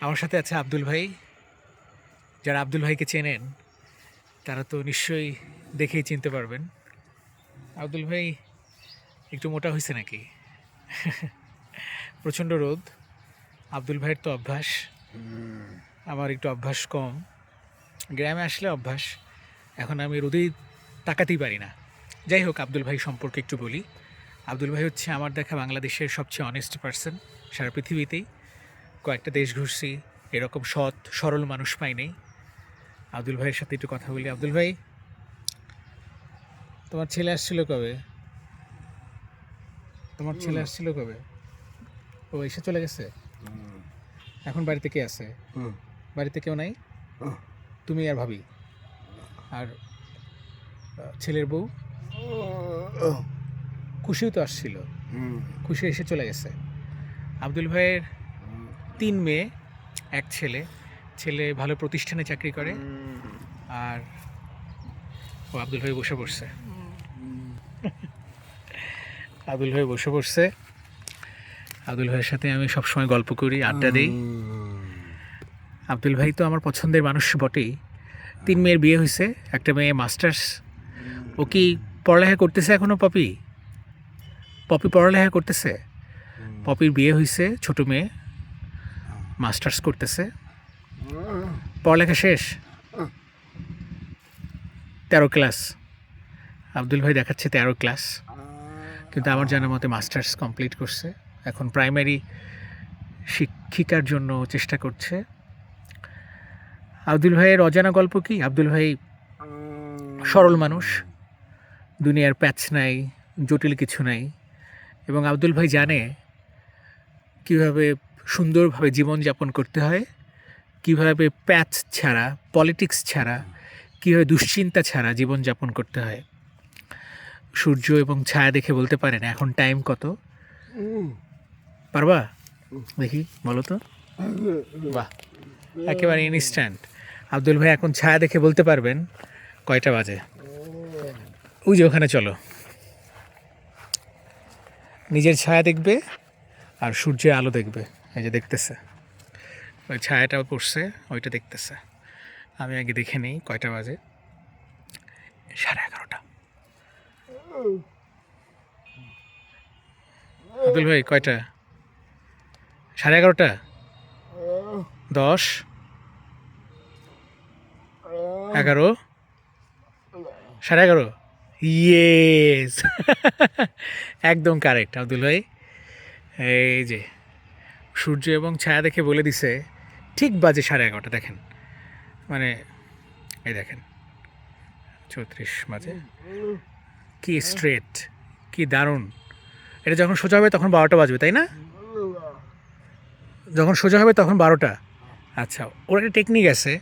আমার সাথে আছে আব্দুল ভাই। যারা আব্দুল ভাইকে চেনেন, তারা তো নিশ্চয়ই দেখেই চিনতে পারবেন। আব্দুল ভাই একটু মোটা হয়েছে নাকি? প্রচণ্ড রোদ। আব্দুল ভাইয়ের তো অভ্যাস। আমার একটু অভ্যাস কম। গ্রামে আসলে অভ্যাস। এখন আমি রোদেই তাকাতেই পারি না। যাই হোক, আব্দুল ভাই সম্পর্কে একটু বলি। আব্দুল ভাই হচ্ছে আমার দেখা বাংলাদেশের সবচেয়ে অনেস্ট পার্সন সারা পৃথিবীতেই। কয়েকটা দেশ ঘুরছি এরকম সৎ সরল মানুষ পাই নেই। আব্দুল ভাইয়ের সাথে একটু কথা বলি। আব্দুল ভাই তোমার ছেলে আসছিল কবে? তোমার ছেলে আসছিল কবে? ও এসে চলে গেছে? এখন বাড়িতে কে আছে। বাড়িতে কেউ নাই? তুমি আর ভাবি? আর ছেলের বউ? খুশিও তো আসছিল। খুশি এসে চলে গেছে। আব্দুল ভাইয়ের তিন মেয়ে, এক ছেলে। ছেলে ভালো প্রতিষ্ঠানে চাকরি করে। আর ও আব্দুল ভাই বসে পড়ছে। আব্দুল ভাই বসে পড়ছে। আব্দুল ভাইয়ের সাথে আমি সবসময় গল্প করি, আড্ডা দিই। আব্দুল ভাই তো আমার পছন্দের মানুষ বটেই। তিন মেয়ের বিয়ে হয়েছে, একটা মেয়ে মাস্টার্স। ও কি পড়ালেখা করতেছে এখনও পপি? পপি পড়ালেখা করতেছে। পপির বিয়ে হয়েছে, ছোট মেয়ে। মাস্টার্স করতেছে। পড়ালেখা শেষ? তেরো ক্লাস। আব্দুল ভাই দেখাচ্ছে তেরো ক্লাস। কিন্তু আমার জানা মতে মাস্টার্স কমপ্লিট করছে। এখন প্রাইমারি শিক্ষিকার জন্য চেষ্টা করছে। আব্দুল ভাইয়ের অজানা গল্প কি? আব্দুল ভাই সরল মানুষ। দুনিয়ার প্যাচ নাই, জটিল কিছু নাই। এবং আব্দুল ভাই জানে কীভাবে সুন্দরভাবে জীবনযাপন করতে হয়। কীভাবে প্যাচ ছাড়া পলিটিক্স ছাড়া কীভাবে দুশ্চিন্তা ছাড়া জীবনযাপন করতে হয়। সূর্য এবং ছায়া দেখে বলতে পারেন এখন টাইম কত? পারবা? দেখি বলো তো। বাহ একেবারে ইনস্ট্যান্ট আব্দুল ভাই এখন ছায়া দেখে বলতে পারবেন কয়টা বাজে? ওই যে ওখানে চলো। নিজের ছায়া দেখবে আর সূর্যের আলো দেখবে। এই যে দেখতেছে। ওই ছায়াটাও পড়ছে, ওইটা দেখতেছে। আমি আগে দেখে নিই, কয়টা বাজে? সাড়ে এগারোটা। আব্দুল ভাই, কয়টা? সাড়ে এগারোটা? দশ? এগারো? সাড়ে এগারো? ইয়েস একদম কারেক্ট আব্দুল ভাই। এই যে। সূর্য এবং ছায়া দেখে বলে দিছে, ঠিক বাজে সাড়ে এগারোটা, দেখেন। মানে এই দেখেন, চৌত্রিশ বাজে। কি স্ট্রেট কি দারুণ। এটা যখন সোজা হবে তখন বারোটা বাজবে, তাই না? যখন সোজা হবে তখন বারোটা। আচ্ছা ওর একটা টেকনিক আছে,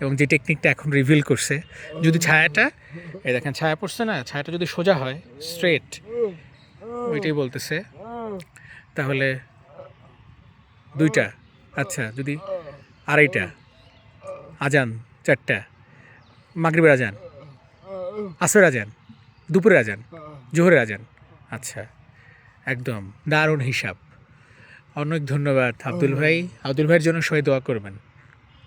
এবং যে টেকনিকটা এখন রিভিল করছে, যদি ছায়াটা, এই দেখেন, ছায়া পড়ছে না, ছায়াটা যদি সোজা হয় স্ট্রেট ওইটাই বলতেছে। তাহলে দুইটা? আচ্ছা যদি আড়াইটা। আজান চারটা। মাগরিবের আজান। আসরের আজান। দুপুরের আজান। জোহরের আজান। আচ্ছা একদম দারুণ হিসাব। অনেক ধন্যবাদ আব্দুল ভাই। আব্দুল ভাইয়ের জন্য সবাই দোয়া করবেন।